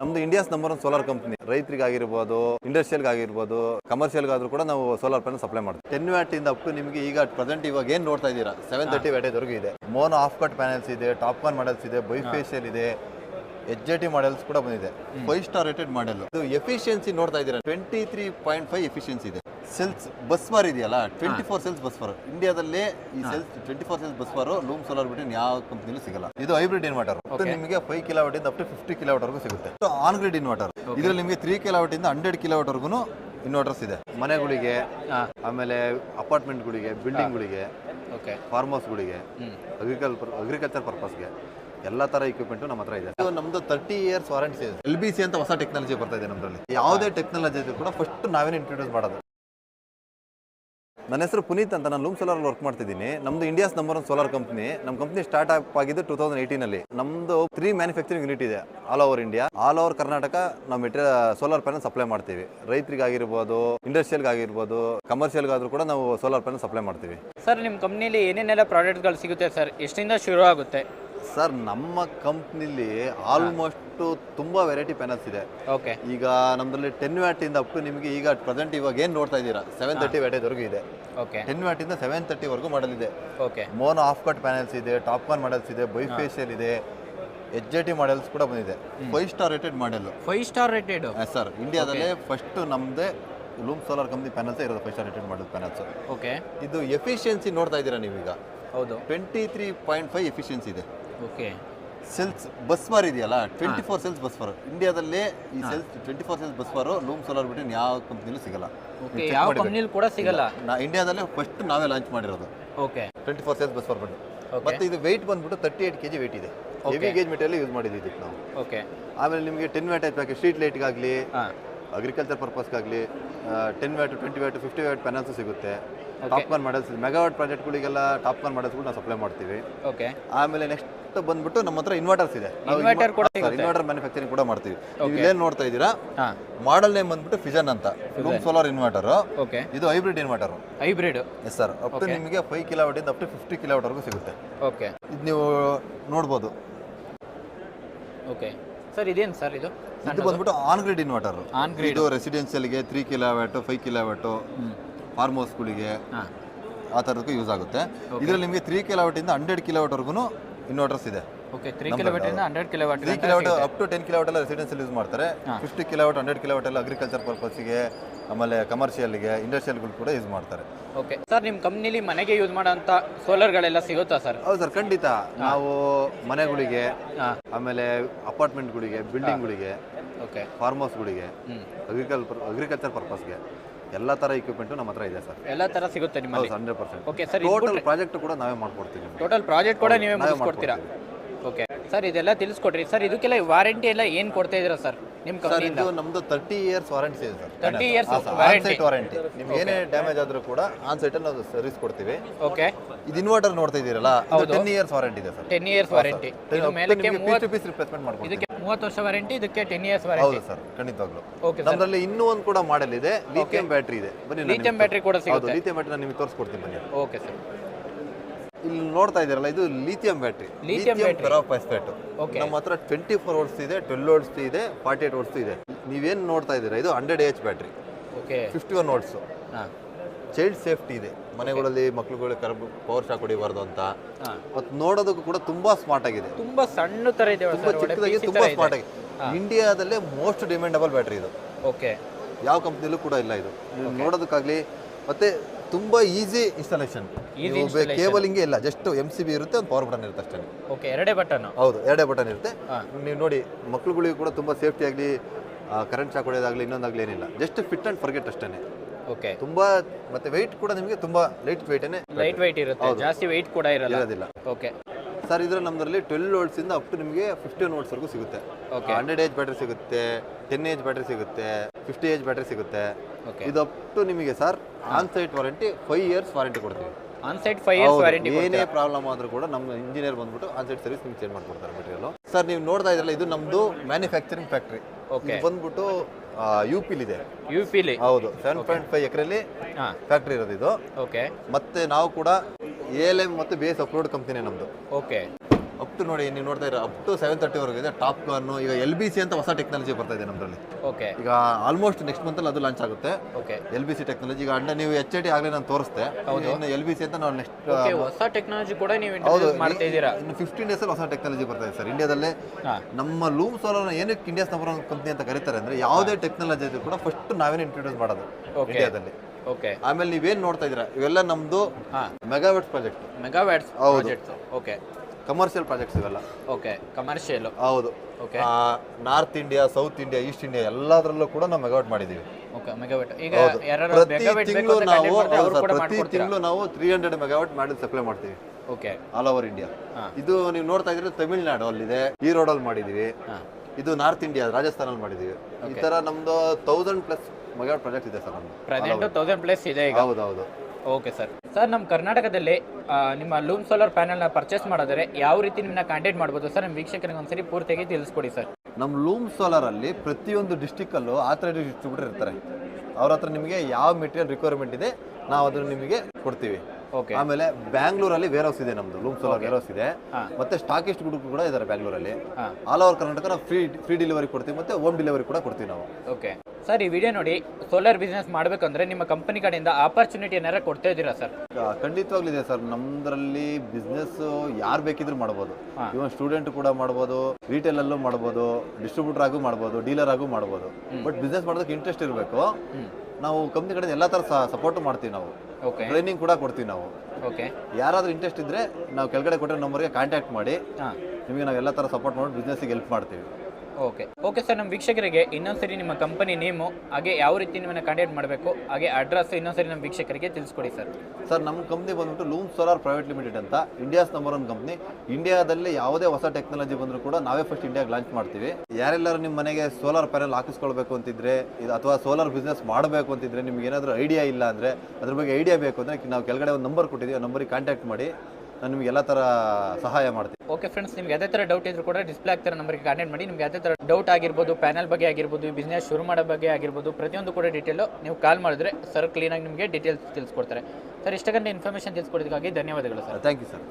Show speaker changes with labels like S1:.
S1: ನಮ್ದು India's number one solar company ರೈತರಿಗೆ ಆಗಿರ್ಬೋದು ಇಂಡಸ್ಟ್ರಿಯಲ್ ಆಗಿರ್ಬೋದು ಕಮರ್ಷಿಯಲ್ ಆದ್ರೂ ಕೂಡ ನಾವು ಸೋಲಾರ್ ಪ್ಯಾನ್ ಸಪ್ಲೈ ಮಾಡ್ತೀವಿ. ಟೆನ್ ವ್ಯಾಟ್ ಇಂದ ಅಪ್ ನಿಮಗೆ ಈಗ ಪ್ರೆಸೆಂಟ್ ಇವಾಗ ಏನ್ ನೋಡ್ತಾ ಇದ್ದೀರಾ? ಸೆವೆನ್ ತರ್ಟಿ ವ್ಯಾಟೇಜ್ವರೆಗೂ ಇದೆ. ಮೋನೋ ಆಫ್ ಕಟ್ ಪ್ಯಾನಲ್ಸ್ ಇದೆ ಟಾಪ್ ಕಾನ್ ಮಾಡೆಲ್ಸ್ ಇದೆ ಬೈಫೇಶಿಯಲ್ ಇದೆ ಎಚ್ ಜೆ ಟಿ ಮಾಡೆಲ್ಸ್ ಕೂಡ ಬಂದಿದೆ. ಫೈವ್ ಸ್ಟಾರ್ ರೇಟೆಡ್ ಮಾಡೆಲ್ ಇದು ಎಫಿಷಿಯನ್ಸಿ ನೋಡ್ತಾ ಇದ್ದೀರಾ? Twenty three point five efficiency ಇದೆ. ಸೆಲ್ಸ್ ಬಸ್ ಬಾರ್ ಇದೆಯಲ್ಲ? Twenty four cells bus bar ಇಂಡಿಯಾದಲ್ಲೇ ಈ cells twenty four cells bus bar Loom solar ಬಿಟ್ಟು ಯಾವ ಕಂಪ್ನಿಲೂ ಸಿಗಲ್ಲ. ಇದು ಹೈಬ್ರಿಡ್ ಇನ್ವರ್ಟರ್ ನಿಮಗೆ ಫೈವ್ ಕಿಲೋವಾಟ್ ಇಂದ ಅಪ್ ಟು ಫಿಫ್ಟಿ ಕಿಲೋವಾಟ್ ವರೆಗೂ ಸಿಗುತ್ತೆ. ಆನ್ ಗ್ರಿಡ್ ಇನ್ವರ್ಟರ್ ಇದ್ರಲ್ಲಿ ನಿಮಗೆ ತ್ರೀ ಕಿಲೋವಾಟ್ ಇಂದ ಹಂಡ್ರೆಡ್ ಕಿಲೋವಾಟ್ ವರೆಗೂ ಇನ್ವರ್ಟರ್ಸ್ ಇದೆ. ಮನೆಗಳಿಗೆ ಆಮೇಲೆ ಅಪಾರ್ಟ್ಮೆಂಟ್ಗಳಿಗೆ ಬಿಲ್ಡಿಂಗ್ಗಳಿಗೆ
S2: ಓಕೆ
S1: ಫಾರ್ಮ್ ಹೌಸ್ಗಳಿಗೆ ಅಗ್ರಿಕಲ್ಚರ್ ಅಗ್ರಿಕಲ್ಚರ್ ಪರ್ಪಸ್ಗೆ ಎಲ್ಲ ತರ ಇಕ್ವಿಪ್ಮೆಂಟ್ ನಮ್ಮ ಹತ್ರ ಇದೆ. ಇದು ನಮ್ದು ತರ್ಟಿ ಇಯರ್ಸ್ ವಾರಂಟಿ ಇದೆ. ಎಲ್ ಬಿ ಸಿ ಅಂತ ಹೊಸ ಟೆಕ್ನಾಲಜಿ ಬರ್ತಾ ಇದೆ ನಮ್ಮಲ್ಲಿ ಯಾವುದೇ ಟೆಕ್ನಾಲಜಿ ಇದ್ರೂ ಕೂಡ ಫಸ್ಟ್ ನಾವೇನೇ ಇಂಟ್ರೊಡ್ಯೂಸ್ ಮಾಡೋದು. ನನ್ನ ಹೆಸರು ಪುನೀತ್ ಅಂತ ನಾನು ಲೂಮ್ ಸೋಲಾರ್ ವರ್ಕ್ ಮಾಡ್ತಿದ್ದೀನಿ. ನಮ್ದು India's number one solar company ನಮ್ಮ ಕಂಪ್ನಿ ಸ್ಟಾರ್ಟ್ ಅಪ್ ಆಗಿದ್ದು ಟೂ ತೌಸಂಡ್ ಏಯ್ಟೀನಲ್ಲಿ ನಮ್ದು ತ್ರೀ ಮ್ಯಾನುಫ್ಯಾಕ್ಚರಿಂಗ್ ಯೂನಿಟ್ ಇದೆ all over India all over Karnataka ನಾವು ಮೆಟೀರಿಯಲ್ ಸೋಲಾರ್ ಪ್ಯಾನಲ್ ಸಪ್ಲೈ ಮಾಡ್ತೀವಿ. ರೈತರಿಗೆ ಆಗಿರ್ಬೋದು ಕಮರ್ಷಿಯಲ್ ಆಗಿರ್ಬೋದು ಕಮರ್ಷಿಯಲ್ಗಾದ್ರೂ ಕೂಡ ನಾವು ಸೋಲಾರ್ ಪ್ಯಾನಲ್ ಸಪ್ಲೈ ಮಾಡ್ತೀವಿ.
S2: ಸರ್ ನಿಮ್ಮ ಕಂಪ್ನಿಲಿ ಏನೇನೆಲ್ಲ ಪ್ರಾಡಕ್ಟ್ಗಳು ಸಿಗುತ್ತೆ ಸರ್? ಎಷ್ಟಿಂದ ಶುರು ಆಗುತ್ತೆ
S1: ಸರ್ ನಮ್ಮ ಕಂಪ್ನಿಲಿ ಆಲ್ಮೋಸ್ಟ್ ತುಂಬಾ ವೆರೈಟಿ ಪ್ಯಾನಲ್ಸ್ ಇದೆ.
S2: ಓಕೆ
S1: ಈಗ ನಮ್ದ್ರಲ್ಲಿ ಟೆನ್ ವ್ಯಾಟ್ ಇಂದ ಅಪ್ ಟು ನಿಮಗೆ ಈಗ ಪ್ರೆಸೆಂಟ್ ಇವಾಗ ಏನು ನೋಡ್ತಾ ಇದ್ದೀರಾ? ಸೆವೆನ್ ತರ್ಟಿ ವ್ಯಾಟೇಜ್ವರೆಗೂ ಇದೆ.
S2: ಓಕೆ
S1: ಟೆನ್ ವ್ಯಾಟ್ ಇಂದ ಸೆವೆನ್ ತರ್ಟಿವರೆಗೂ ಮಾಡಲ್ ಇದೆ.
S2: Okay
S1: mono half cut panels ಇದೆ ಟಾಪ್ ಕಾನ್ ಮಾಡೆಲ್ಸ್ ಇದೆ ಬೈ ಬೈಫೇಶಿಯಲ್ ಇದೆ ಎಚ್ ಜೆ ಟಿ ಮಾಡೆಲ್ಸ್ ಕೂಡ ಬಂದಿದೆ. Five star rated model
S2: five star rated
S1: sir ಇಂಡಿಯಾದಲ್ಲೇ first ನಮ್ದೇ ಲೂಮ್ ಸೋಲಾರ್ ಕಂಪ್ನಿ ಪ್ಯಾನಲ್ಸ್ ಇರೋದು ಫೈವ್ ಸ್ಟಾರ್ ರೇಟೆಡ್ ಮಾಡೋದು panels
S2: okay
S1: ಇದು efficiency ನೋಡ್ತಾ ಇದ್ದೀರಾ ನೀವೀಗ?
S2: ಹೌದು.
S1: Twenty three point five efficiency ಇದೆ.
S2: ಓಕೆ.
S1: ಸೆಲ್ಸ್ ಬಸ್ ಬಾರ್ ಇದೆಯಲ್ಲ? Twenty four cells bus bar ಇಂಡಿಯಾದಲ್ಲೇ ಈ cells twenty four cells bus bar Loom solar ಬಿಟ್ಟು ಯಾವ ಕಂಪ್ನಿಲೂ ಸಿಗಲ್ಲ.
S2: ಯಾವ ಕಂಪ್ನಿಲಿ ಕೂಡ ಸಿಗಲ್ಲ.
S1: ನಾ ಇಂಡಿಯಾದಲ್ಲೇ ಫಸ್ಟ್ ನಾವೇ ಲಾಂಚ್ ಮಾಡಿರೋದು.
S2: Okay.
S1: Twenty four cells bus bar ಬಂದು. ಮತ್ತೆ ಇದು ವೆಯ್ಟ್ ಬಂದ್ಬಿಟ್ಟು thirty eight K G weight ಇದೆ ಹೆವಿ ಗೇಜ್ ಮೆಟೀರಿಯಲ್ ಯೂಸ್ ಇದಕ್ಕೆ ನಾವು.
S2: ಓಕೆ.
S1: ಆಮೇಲೆ ನಿಮಗೆ ಟೆನ್ ವ್ಯಾಟ್ ಪ್ಯಾಕೆಟ್ ಸ್ಟ್ರೀಟ್ ಲೈಟ್ಗಾಗಲಿ
S2: ಆಗಲಿ
S1: agriculture ಪರ್ಪಸ್ಗಾಗಲಿ ten watt twenty watt fifty watt panels ಸಿಗುತ್ತೆ. ಟಾಪ್ ಕಾನ್ ಮಾಡಲ್ಸ್ ಮೆಗಾವಾಟ್ ಪ್ರಾಜೆಕ್ಟ್ಗಳಿಗೆಲ್ಲ ಟಾಪ್ ಕಾನ್ ಮಾಡಲ್ಸ್ಗಳು ನಾವು ಸಪ್ಲೈ ಮಾಡ್ತೀವಿ.
S2: ಓಕೆ.
S1: ಆಮೇಲೆ ನೆಕ್ಸ್ಟ್ ಬಂದ್ಬಿಟ್ಟು ನಮ್ಮ ಹತ್ರ ಇನ್ವರ್ಟರ್ಸ್ ಇದೆ.
S2: ಕೂಡ
S1: ಇನ್ವರ್ಟರ್ ಮ್ಯಾನುಫ್ಯಾಕ್ಚರಿಂಗ್ ಕೂಡ ಮಾಡ್ತೀವಿ. ನೀವು ಏನ್ ನೋಡ್ತಾ
S2: ಇದೀರಾ
S1: ಮಾಡಲ್ ನೇಮ್ ಬಂದ್ಬಿಟ್ಟು ಫಿಜನ್ ಅಂತ. ಲೂಮ್ ಸೋಲಾರ್ ಇನ್ವರ್ಟರ್
S2: ಓಕೆ
S1: ಇದು hybrid inverter
S2: hybrid
S1: yes sir up to ನಿಮಗೆ ಫೈವ್ ಕಿಲೋವಾಟ್ ಇಂದ ಅಪ್ ಟು ಫಿಫ್ಟಿ ಕಿಲೋವಾಟ್ ವರೆಗೂ ಸಿಗುತ್ತೆ.
S2: ಓಕೆ
S1: ಇದು ನೀವು ನೋಡ್ಬೋದು.
S2: ಓಕೆ ಸರ್ ಇದೇನು ಸರ್ ಇದು?
S1: ಇದು ಬಂದ್ಬಿಟ್ಟು on grid inverter
S2: on grid
S1: ಇದು ರೆಸಿಡೆನ್ಷಿಯಲ್ಗೆ three kilowatt five kilowatt farm ಹೌಸ್ಗಳಿಗೆ ಆ ಥರದಕ್ಕೂ ಯೂಸ್ ಆಗುತ್ತೆ. ಇದರಲ್ಲಿ ನಿಮಗೆ ತ್ರೀ ಕಿಲೋವಾಟ್ ಇಂದ ಹಂಡ್ರೆಡ್ ಕಿಲೋವಾಟ್ವರೆಗೂ ಇನ್ವರ್ಟರ್ಸ್ ಇದೆ.
S2: Okay three ಕಿಲೋಮೀಟರಿಂದ hundred kilometer
S1: three up to ten kilometer residential use ಮಾಡ್ತಾರೆ. ಫಿಫ್ಟಿ ಕಿಲೋವಾಟ್ ಹಂಡ್ರೆಡ್ ಕಿಲೋವಾಟ್ ಎಲ್ಲ ಅಗ್ರಿಕಲ್ಚರ್ ಪರ್ಪಸ್ಗೆ ಆಮೇಲೆ ಕಮರ್ಷಿಯಲ್ಗೆ ಇಂಡಸ್ಟ್ರಿಯಲ್ಗಳು ಕೂಡ ಯೂಸ್ ಮಾಡ್ತಾರೆ.
S2: ಓಕೆ ಸರ್ ನಿಮ್ಮ ಕಂಪ್ನಿಲಿ ಮನೆಗೆ ಯೂಸ್ ಮಾಡೋಂಥ ಸೋಲಾರ್ಗಳೆಲ್ಲ ಸಿಗುತ್ತಾ ಸರ್
S1: ಹೌದು ಸರ್ ಖಂಡಿತ. ನಾವು ಮನೆಗಳಿಗೆ ಆಮೇಲೆ ಅಪಾರ್ಟ್ಮೆಂಟ್ಗಳಿಗೆ ಬಿಲ್ಡಿಂಗ್ಗಳಿಗೆ
S2: ಓಕೆ
S1: ಫಾರ್ಮ್ ಹೌಸ್ಗಳಿಗೆ
S2: ಅಗ್ರಿಕಲ್
S1: ಅಗ್ರಿಕಲ್ಚರ್ ಅಗ್ರಿಕಲ್ಚರ್ ಪರ್ಪಸ್ಗೆ ಎಲ್ಲ ತರ ಇಕ್ವಿಪ್ಮೆಂಟ್ ನಮ್ಮ ಹತ್ರ ಇದೆ ಸರ್.
S2: ಎಲ್ಲ ತರ ಸಿಗುತ್ತೆ ನಿಮ್ಮಲ್ಲಿ?
S1: Hundred percent
S2: okay sir
S1: total project ಕೂಡ ನಾವೇ ಮಾಡ್ಕೊಡ್ತೀವಿ
S2: ಟೋಟಲ್ ಪ್ರಾಜೆಕ್ಟ್ ಕೂಡ ನೀವೇ ಮಾಡ್ಕೊಡ್ತೀರಾ ಓಕೆ ಸರ್ ಇದೆಲ್ಲ ತಿಳಿಸ್ಕೊಡ್ರಿ. ಸರ್ ಇದಕ್ಕೆಲ್ಲ ವಾರಂಟಿ ಎಲ್ಲ ಏನು ಕೊಡ್ತಾ ಇದ್ದೀರಾ ಸರ್ ನಿಮ್ಮ
S1: ಸರ್
S2: ಕಂಪ್ನಿಯಿಂದ
S1: ಇದು? ನಮ್ದು ತರ್ಟಿ ಇಯರ್ಸ್ ವಾರಂಟಿ ಇದೆ sir
S2: 30 years
S1: warranty.
S2: Onsite
S1: site warranty ನಿಮ್ಗೆ ಏನೇ ಡ್ಯಾಮೇಜ್ ಆದ್ರೂ ಕೂಡ ಆನ್ ಸೈಟ್ ನಾವು ಸರ್ವಿಸ್ ಕೊಡ್ತೀವಿ.
S2: ಓಕೆ
S1: ಇದು ಇನ್ವರ್ಟರ್ ನೋಡ್ತಾ ಇದ್ದೀರಲ್ಲ ಟೆನ್ ಇಯರ್ಸ್ ವಾರಂಟಿ ಇದೆ ಸರ್
S2: ಟೆನ್ ಇಯರ್ಸ್ ವಾರಂಟಿ ಇದು ಮೇಲಕ್ಕೆ
S1: ಪೀಸ್
S2: ಮೂವತ್ತು
S1: ಟು ಪೀಸ್ ರಿಪ್ಲೇಸ್ಮೆಂಟ್ ಮಾಡ್ಕೊಡ್ತೀವಿ.
S2: ಇದಕ್ಕೆ ಮೂವತ್ತು ವರ್ಷ ವಾರಂಟಿ ಇದಕ್ಕೆ ಟೆನ್ ಇಯರ್ಸ್ ವಾರಂಟಿ
S1: ಹೌದು ಸರ್ ಖಂಡಿತವಾಗ್ಲು.
S2: ಓಕೆ ಸರ್
S1: ನಮ್ಮದ್ರಲ್ಲಿ ಇನ್ನೂ ಒಂದು ಕೂಡ ಮಾಡೆಲ್ ಇದೆ. ಲಿಥಿಯಂ ಬ್ಯಾಟ್ರಿ ಇದೆ. ಬನ್ನಿ ನಾನು
S2: ಲಿಥಿಯಂ ಬ್ಯಾಟ್ರಿ ಕೂಡ
S1: ಹೌದು
S2: ಸಿಗುತ್ತೆ
S1: ಲಿಥಿಯಂ ಬ್ಯಾಟ್ರಿ ನಾನು ನಿಮಗೆ ತೋರಿಸ್ಕೊಡ್ತೀನಿ ಬನ್ನಿ.
S2: ಓಕೆ ಸರ್
S1: ಇಲ್ಲಿ ನೋಡ್ತಾ ಇದ್ದೀರಲ್ಲ ಇದು ಲಿಥಿಯಂ ಬ್ಯಾಟ್ರಿ
S2: ಲಿಥಿಯಂ.
S1: ಪೆರಾಫಾಸ್ಫೇಟ್. ನಮ್ಮ ಹತ್ರ ಟ್ವೆಂಟಿ ಫೋರ್ ವರ್ಸ್ ಇದೆ ಟ್ವೆಲ್ ವರ್ಡ್ಸ್ ಇದೆ ಫಾರ್ಟಿ ಏಟ್ ವರ್ಸ್ ಇದೆ. ನೀವೇನು ನೋಡ್ತಾ ಇದ್ದೀರಾ ಇದು hundred H battery
S2: okay
S1: fifty one volts
S2: ಹಾಂ.
S1: ಚೈಲ್ಡ್ ಸೇಫ್ಟಿ ಇದೆ. ಮನೆಗಳಲ್ಲಿ ಮಕ್ಳುಗಳು ಕರ ಪವರ್ ಶಾಕ್ ಹೊಡಿಬಾರ್ದು ಅಂತ. ಮತ್ತು ನೋಡೋದಕ್ಕೂ ಕೂಡ ತುಂಬಾ ಸ್ಮಾರ್ಟ್ ಆಗಿದೆ.
S2: ತುಂಬ ಸಣ್ಣ ತರ ಇದೆ
S1: ತುಂಬಾ ಚಿಕ್ಕದಾಗಿ ತುಂಬಾ ಸ್ಮಾರ್ಟ್ ಆಗಿದೆ ಇಂಡಿಯಾದಲ್ಲೇ ಮೋಸ್ಟ್ ಡಿಮ್ಯಾಂಡಬಲ್ ಬ್ಯಾಟ್ರಿ ಇದು.
S2: ಓಕೆ
S1: ಯಾವ ಕಂಪ್ನಿಲೂ ಕೂಡ ಇಲ್ಲ ಇದು. ನೋಡೋದಕ್ಕಾಗಲಿ ಮತ್ತೆ ತುಂಬಾ ಈಸಿ ಇನ್ಸ್ಟಾಲೇಷನ್ ಕೇಬಲಿಂಗ್ ಇಲ್ಲ ಜಸ್ಟ್ ಎಂ ಸಿ ಬಿ ಇರುತ್ತೆ ಒಂದು ಪವರ್ ಬಟನ್ ಇರುತ್ತೆ ಅಷ್ಟೇ.
S2: ಓಕೆ ಎರಡೇ ಬಟನ್
S1: ಹೌದು ಎರಡೇ ಬಟನ್ ಇರುತ್ತೆ. ನೀವು ನೋಡಿ ಮಕ್ಳುಗಳಿಗೆ ಕೂಡ ತುಂಬಾ ಸೇಫ್ಟಿ ಆಗಲಿ ಕರೆಂಟ್ ಶಾಕ್ ಹೊಡೆಯೋದಾಗಲಿ ಇನ್ನೊಂದಾಗಲಿ ಏನಿಲ್ಲ. ಜಸ್ಟ್ ಫಿಟ್ ಅಂಡ್ ಫರ್ಗೆಟ್ ಅಷ್ಟೇ
S2: ಓಕೆ
S1: ತುಂಬಾ ಮತ್ತೆ ವೆಯ್ಟ್ ಕೂಡ ನಿಮಗೆ ತುಂಬಾ ಲೈಟ್ ವೆಯ್ಟ್
S2: ಲೈಟ್ ವೈಟ್ ಇರುತ್ತೆ. ಜಾಸ್ತಿ ವೆಯ್ಟ್ ಕೂಡ ಇರಲ್ಲ.
S1: ಇರೋದಿಲ್ಲ.
S2: ಓಕೆ
S1: ಸರ್ ಇದ್ರ ನಮ್ಮದ್ರಲ್ಲಿ ಟ್ವೆಲ್ ವೋಲ್ಟ್ಸ್ ಇಂದ ಅಪ್ ಟು ನಿಮಗೆ ಫಿಫ್ಟೀನ್ ವೋಲ್ಟ್ಸ್ ವರೆಗೂ ಸಿಗುತ್ತೆ. ಹಂಡ್ರೆಡ್ ಏಜ್ ಬ್ಯಾಟ್ರಿ ಸಿಗುತ್ತೆ ಟೆನ್ ಏಜ್ ಬ್ಯಾಟ್ರಿ ಸಿಗುತ್ತೆ ಫಿಫ್ಟಿ ಏಜ್ ಬ್ಯಾಟ್ರಿ ಸಿಗುತ್ತೆ.
S2: ಓಕೆ
S1: ಇದು ಅಪ್ ಟು ನಿಮಗೆ sir on site warranty five years warranty ಕೊಡ್ತೀವಿ.
S2: On site five years warranty
S1: ಏನೇ ಪ್ರಾಬ್ಲಮ್ ಆದ್ರೂ ಕೂಡ ನಮ್ಮ ಇಂಜಿನಿಯರ್ ಬಂದ್ಬಿಟ್ಟು ಆನ್ ಸೈಟ್ ಸರ್ವಿಸ್ ನಿಮ್ಗೆ ಚೇಂಜ್ ಮಾಡ್ಕೊಡ್ತಾರೆ ಮೆಟೀರಿಯಲ್ ಸರ್ ನೀವು ನೋಡ್ತಾ ಇದ್ರಲ್ಲ ಇದು ನಮ್ದು ಮ್ಯಾನುಫ್ಯಾಕ್ಚರಿಂಗ್ ಫ್ಯಾಕ್ಟ್ರಿ ಓಕೆ ಬಂದ್ಬಿಟ್ಟು ಯು ಇದೆ.
S2: ಯು ಪಿಲಿ
S1: ಹೌದು ಸೆವೆನ್ ಪಾಯಿಂಟ್ ಫೈವ್ ಎಕರೆಲಿ ಫ್ಯಾಕ್ಟ್ರಿ ಇರೋದು ಇದು.
S2: ಓಕೆ
S1: ಮತ್ತೆ ನಾವು ಕೂಡ ಎ ಎಲ್ ಎಂ ಮತ್ತು ಬೇಸ್ ಅಪ್ರೂವ್ಡ್ ಕಂಪ್ನಿ ನಮ್ದು.
S2: ಓಕೆ
S1: ಅಪ್ ಟು ನೋಡಿ ನೀವು ನೋಡ್ತಾ ಇರೋ ಅಪ್ ಟು ಸೆವೆನ್ ತರ್ಟಿವರೆಗೂ ಇದೆ. ಟಾಪ್ ಗನ್ ಈಗ ಎಲ್ ಬಿ ಸಿ ಅಂತ ಹೊಸ ಟೆಕ್ನಾಲಜಿ ಬರ್ತಾ ಇದೆ ನಮ್ಮಲ್ಲಿ
S2: ಓಕೆ
S1: ಈಗ ಆಲ್ಮೋಸ್ಟ್ ನೆಕ್ಸ್ಟ್ ಮಂತಲ್ಲಿ ಅದು ಲಾಂಚ್ ಆಗುತ್ತೆ.
S2: Okay
S1: L B C technology ಈಗ ಅಂಡ ನೀವು ಎಚ್ ಐ ಟಿ ಆಗಲೇ ನಾನು ತೋರಿಸ್ತೆ. ಇನ್ನು ಎಲ್ ಬಿ ಸಿ ಅಂತ ನಾವು ನೆಕ್ಸ್ಟ್
S2: ಹೊಸ ಟೆಕ್ನಾಲಜಿ ಕೂಡ ನೀವು ಹೌದು ಮಾಡ್ತಾ ಇದ್ದೀರಾ?
S1: ಇನ್ನು ಫಿಫ್ಟೀನ್ ಡೇಸಲ್ಲಿ ಹೊಸ ಟೆಕ್ನಾಲಜಿ ಬರ್ತಾ ಇದೆ ಸರ್. ಇಂಡಿಯಾದಲ್ಲಿ ನಮ್ಮ ಲೂಮ್ ಸೋಲಾರ್ ಏನಕ್ಕೆ ಇಂಡಿಯಾಸ್ ನಂಬರ್ ಒನ್ ಕಂಪ್ನಿ ಅಂತ ಕರೀತಾರೆ ಅಂದ್ರೆ ಯಾವುದೇ ಟೆಕ್ನಾಲಜಿ ಇದ್ರೂ ಕೂಡ ಫಸ್ಟ್ ನಾವೇನೇ ಇಂಟ್ರೊಡ್ಯೂಸ್ ಮಾಡೋದು. ಇಂಡಿಯಾದಲ್ಲಿ
S2: ಓಕೆ
S1: ಆಮೇಲೆ ನೀವೇನು ನೋಡ್ತಾ ಇದ್ದೀರಾ? ಇವೆಲ್ಲ ನಮ್ದು megawatts project
S2: megawatts project okay
S1: commercial projects ಇವೆಲ್ಲ.
S2: ಓಕೆ ಕಮರ್ಷಿಯಲ್
S1: ಹೌದು.
S2: Okay
S1: north India south India east India ಎಲ್ಲದರಲ್ಲೂ ಕೂಡ ನಾವು ಮೆಗಾವಟ್ ಮಾಡಿದ್ದೀವಿ. ಹೌದು. ಪ್ರತಿ ತಿಂಗಳು ನಾವು ಹೌದು ಪ್ರತಿ ತಿಂಗಳು ನಾವು ತ್ರೀ ಹಂಡ್ರೆಡ್ ಮೆಗಾವೆಟ್ ಮಾಡಿ ಸಪ್ಲೈ ಮಾಡ್ತೀವಿ.
S2: ಓಕೆ
S1: ಆಲ್ ಓವರ್ ಇಂಡಿಯಾ ಇದು ನೀವು ನೋಡ್ತಾ ಇದ್ರೆ ತಮಿಳ್ನಾಡು ಅಲ್ಲಿದೆ ಈ ರೋಡಲ್ಲಿ ಮಾಡಿದೀವಿ
S2: ಹಾ.
S1: ಇದು ನಾರ್ತ್ ಇಂಡಿಯಾ ರಾಜಸ್ಥಾನಲ್ಲಿ ಮಾಡಿದೀವಿ ಈ ತರ ನಮ್ದು ತೌಸಂಡ್ ಪ್ಲಸ್ ಮೆಗಾವಟ್ ಪ್ರಾಜೆಕ್ಟ್ ಇದೆ ಸರ್
S2: ಪ್ರೆಸೆಂಟ್ ತೌಸಂಡ್ ಪ್ಲಸ್ ಇದೆ ಈಗ.
S1: ಹೌದೌದು
S2: ಓಕೆ ಸರ್. ಸರ್ ನಮ್ಮ ಕರ್ನಾಟಕದಲ್ಲಿ ಆ, ನಿಮ್ಮ ಲೂಮ್ ಸೋಲಾರ್ ಪ್ಯಾನೆಲ್ನ ಪರ್ಚೇಸ್ ಮಾಡಿದ್ರೆ ಯಾವ ರೀತಿ ನಿಮ್ಮನ್ನ ಕಾಂಟ್ಯಾಕ್ಟ್ ಮಾಡ್ಬೋದು? ಸರ್ ನಮ್ಮ ವೀಕ್ಷಕರಿಗೆ ಒಂದ್ಸರಿ ಪೂರ್ತಿಯಾಗಿ ತಿಳಿಸ್ಕೊಡಿ ಸರ್.
S1: ನಮ್ಮ ಲೂಮ್ ಸೋಲಾರ್ ಅಲ್ಲಿ ಪ್ರತಿಯೊಂದು ಡಿಸ್ಟಿಕ್ ಅಲ್ಲೂ ಥರ ಡಿಸ್ಟ್ರಿಬ್ಯೂಟರ್ ಇರ್ತಾರೆ. ಅವ್ರ ಹತ್ರ ನಿಮಗೆ ಯಾವ ಮೆಟೀರಿಯಲ್ ರಿಕ್ವೈರ್ಮೆಂಟ್ ಇದೆ ನಾವು ಅದನ್ನು ನಿಮಗೆ ಕೊಡ್ತೀವಿ. ಆಮೇಲೆ ಬ್ಯಾಂಗ್ಳೂರಲ್ಲಿ ವೇರ್ ಹೌಸ್ ಇದೆ ನಮ್ದು ಲೂಮ್ ಸೋಲಾರ್ ವೇರ್ ಹೌಸ್ ಇದೆ. ಮತ್ತೆ ಸ್ಟಾಕಿಸ್ಟ್ ಗುಡುಗು ಕೂಡ ಇದ್ದಾರೆ ಬ್ಯಾಂಗ್ಳೂರಲ್ಲಿ. ಆಲ್ ಓವರ್ ಕರ್ನಾಟಕ ನಾವು ಫ್ರೀ ಫ್ರೀ ಡೆಲಿವರಿ ಕೊಡ್ತೀವಿ ಮತ್ತೆ ಹೋಮ್ ಡೆಲಿವರಿ ಕೂಡ ಕೊಡ್ತೀವಿ ನಾವು.
S2: ಓಕೆ ಸರ್ ಈ ವಿಡಿಯೋ ನೋಡಿ ಸೋಲಾರ್ ಬಿಸ್ನೆಸ್ ಮಾಡ್ಬೇಕಂದ್ರೆ ನಿಮ್ಮ ಕಂಪನಿ ಕಡೆಯಿಂದ ಆಪರ್ಚುನಿಟಿ ಏನಾರ ಕೊಡ್ತಾ ಇದ್ದೀರಾ ಸರ್
S1: ಖಂಡಿತವಾಗ್ಲಿದೆ ಖಂಡಿತವಾಗ್ಲೂ ಇದೆ ಸರ್. ನಮ್ದ್ರಲ್ಲಿ ಬಿಸ್ನೆಸ್ ಯಾರು ಬೇಕಿದ್ರು ಮಾಡ್ಬೋದು. ಇವನ್ ಸ್ಟೂಡೆಂಟ್ ಕೂಡ ಮಾಡ್ಬೋದು ರಿಟೇಲ್ ಅಲ್ಲೂ ಮಾಡ್ಬೋದು ಡಿಸ್ಟ್ರಿಬ್ಯೂಟರ್ ಆಗು ಮಾಡ್ಬೋದು ಡೀಲರ್ ಆಗು ಮಾಡ್ಬೋದು. ಬಟ್ ಬಿಸ್ನೆಸ್ ಮಾಡೋದಕ್ಕೆ ಇಂಟ್ರೆಸ್ಟ್ ಇರಬೇಕು. ನಾವು ಕಂಪ್ನಿ ಕಡೆ ಎಲ್ಲ ತರ ಸಪೋರ್ಟ್ ಮಾಡ್ತೀವಿ ನಾವು.
S2: ಓಕೆ
S1: ಟ್ರೈನಿಂಗ್ ಕೂಡ ಕೊಡ್ತೀವಿ ನಾವು.
S2: ಓಕೆ
S1: ಯಾರಾದರೂ ಇಂಟ್ರೆಸ್ಟ್ ಇದ್ರೆ ನಾವು ಕೆಳಗಡೆ ಕೊಟ್ಟಿರೋ ನಂಬರ್ಗೆ ಕಾಂಟ್ಯಾಕ್ಟ್ ಮಾಡಿ. ನಿಮಗೆ ನಾವು ಎಲ್ಲ ಥರ ಸಪೋರ್ಟ್ ಮಾಡಿ ಬಿಸ್ನೆಸ್ಸಿಗೆ ಹೆಲ್ಪ್ ಮಾಡ್ತೀವಿ.
S2: ಓಕೆ ಓಕೆ ಸರ್ ನಮ್ಮ ವೀಕ್ಷಕರಿಗೆ ಇನ್ನೊಂದ್ಸರಿ ನಿಮ್ಮ ಕಂಪನಿ ನೇಮು ಹಾಗೆ ಯಾವ ರೀತಿ ನಿಮ್ಮನ್ನು ಕಾಂಟ್ಯಾಕ್ಟ್ ಮಾಡಬೇಕು, ಹಾಗೆ ಅಡ್ರೆಸ್ ಇನ್ನೊಂದ್ಸರಿ ನಮ್ಮ ವೀಕ್ಷಕರಿಗೆ ತಿಳಿಸ್ಕೊಡಿ ಸರ್
S1: ಸರ್ ನಮ್ಮ ಕಂಪ್ನಿ ಬಂದ್ಬಿಟ್ಟು ಲೂಮ್ ಸೋಲಾರ್ ಪ್ರೈವೇಟ್ ಲಿಮಿಟೆಡ್ ಅಂತ ಇಂಡಿಯಾಸ್ ನಂಬರ್ ಒನ್ ಕಂಪ್ನಿ ಇಂಡಿಯಾದಲ್ಲಿ ಯಾವುದೇ ಹೊಸ ಟೆಕ್ನಾಲಜಿ ಬಂದರೂ ಕೂಡ ನಾವೇ ಫಸ್ಟ್ ಇಂಡಿಯಾಗೆ ಲಾಂಚ್ ಮಾಡ್ತೀವಿ. ಯಾರೆಲ್ಲರೂ ನಿಮ್ಮ ಮನೆಗೆ ಸೋಲಾರ್ ಪ್ಯಾನೆಲ್ ಹಾಕಿಸ್ಕೊಳ್ಬೇಕು ಅಂತಿದ್ರೆ, ಇದು ಅಥವಾ ಸೋಲಾರ್ ಬಿಸ್ನೆಸ್ ಮಾಡಬೇಕು ಅಂತಿದ್ರೆ ನಿಮ್ಗೆ ಏನಾದರೂ ಐಡಿಯಾ ಇಲ್ಲ ಅಂದರೆ, ಅದ್ರ ಬಗ್ಗೆ ಐಡಿಯಾ ಬೇಕು ಅಂದರೆ ನಾವು ಕೆಳಗಡೆ ಒಂದು ನಂಬರ್ ಕೊಟ್ಟಿದ್ದೀವಿ, ಆ ನಂಬರಿಗೆ ಕಾಂಟ್ಯಾಕ್ಟ್ ಮಾಡಿ. ನಾನು ನಿಮ್ಗೆ ಎಲ್ಲ ಥರ ಸಹಾಯ ಮಾಡ್ತೀನಿ.
S2: ಓಕೆ ಫ್ರೆಂಡ್ಸ್ ನಿಮ್ಗೆ ಯಾವುದೇ ಥರ ಡೌಟ್ ಇದ್ರು ಕೂಡ ಡಿಸ್ಪ್ಲೇ ಆಗ್ತಾರೆ ನಂಬರ್ಗೆ ಕಾಂಟ್ಯಾಕ್ಟ್ ಮಾಡಿ. ನಿಮ್ಗೆ ಯಾವುದೇ ಥರ ಡೌಟ್ ಆಗಿರ್ಬೋದು ಪ್ಯಾನಲ್ ಬಗ್ಗೆ ಆಗಿರ್ಬೋದು ಬಿಸ್ನೆಸ್ ಶುರು ಮಾಡೋ ಬಗ್ಗೆ ಆಗಿರ್ಬೋದು ಪ್ರತಿಯೊಂದು ಕೂಡ ಡೀಟೇಲು ನೀವು ಕಾಲ್ ಮಾಡಿದ್ರೆ ಸರ್ ಕ್ಲೀನಾಗಿ ನಿಮಗೆ ಡೀಟೇಲ್ಸ್ ತಿಳಿಸ್ಕೊಡ್ತಾರೆ. ಸರ್ ಇಷ್ಟಕ್ಕಂತ ಇನ್ಫಾರ್ಮೇಷನ್ ತಿಳಿಸ್ಕೊಡೋದಕ್ಕಾಗಿ ಧನ್ಯವಾದಗಳು ಸರ್
S1: ಥ್ಯಾಂಕ್ ಯು ಸರ್